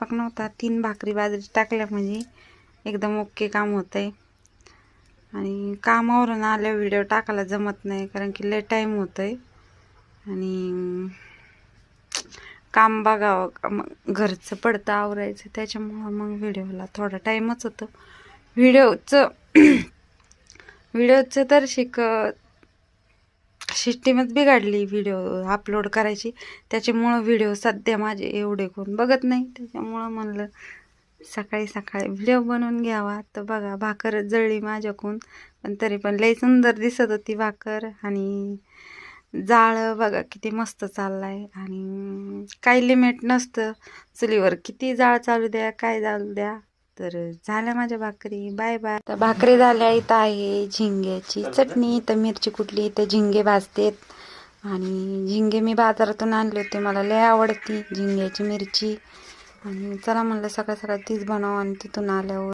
स्वयंपाक नव्हता. तीन भाकरी बाजरी टाकल्या म्हणजे एकदम ओके काम होतं आहे आणि कामावरून आल्या व्हिडिओ टाकायला जमत नाही कारण की लय टाईम होतं आहे आणि काम बघावं मग घरचं पडतं आवरायचं त्याच्यामुळं मग व्हिडिओला थोडा टाईमच होतो. व्हिडिओचं व्हिडिओचं तर शिक सिस्टीमच बिघडली व्हिडिओ अपलोड करायची. त्याच्यामुळं व्हिडिओ सध्या माझे एवढे कोण बघत नाही. त्याच्यामुळं म्हणलं सकाळी सकाळी व्हिडिओ बनवून घ्यावा. तर बघा भाकर जळली माझ्याकून पण तरी पण लई सुंदर दिसत होती भाकर. आणि जाळ बघा किती मस्त चाललाय. आणि काही लिमिट नसतं. चुलीवर किती जाळ चालू द्या काय चालू द्या. तर झाल्या माझ्या भाकरी. Bye bye. तर भाकरी झाल्या. इथं आहे झिंग्याची चटणी. तर मिरची कुठली? इथं झिंगे भाजतेत. आणि झिंगे मी बाजारातून आणले होते. मला लय आवडती झिंग्याची मिरची. आणि चला म्हणलं सकाळ सकाळ तीच बनव आणि तिथून आल्यावर.